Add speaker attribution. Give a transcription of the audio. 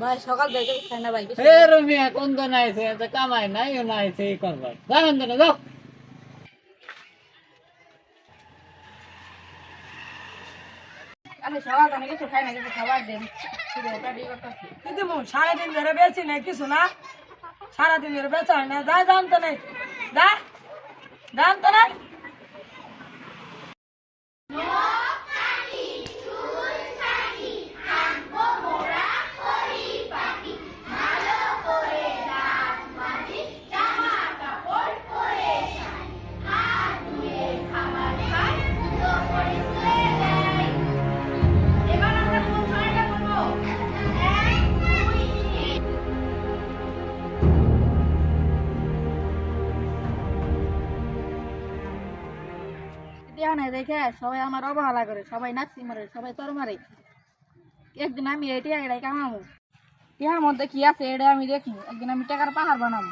Speaker 1: ভাই সকাল থেকে খাই না ভাই
Speaker 2: রমিয়া কোন কামাই নাই ও এই করবার তো না যাও
Speaker 3: সারাদিন ধরে বেশি নাই কিছু না। সারাদিন ধরে বেচা হয় না। যা দাম তো নেই। যা দাম তো নাই?
Speaker 1: দিয়া নাই দেখে সবাই আমার অবহেলা করে, সবাই নাচি মারে, সবাই তোর মারে। একদিন আমি এটি এটাই কামাবো টিয়ার মধ্যে কি আছে এটা আমি দেখি একদিন আমি টাকার পাহাড় বানাবো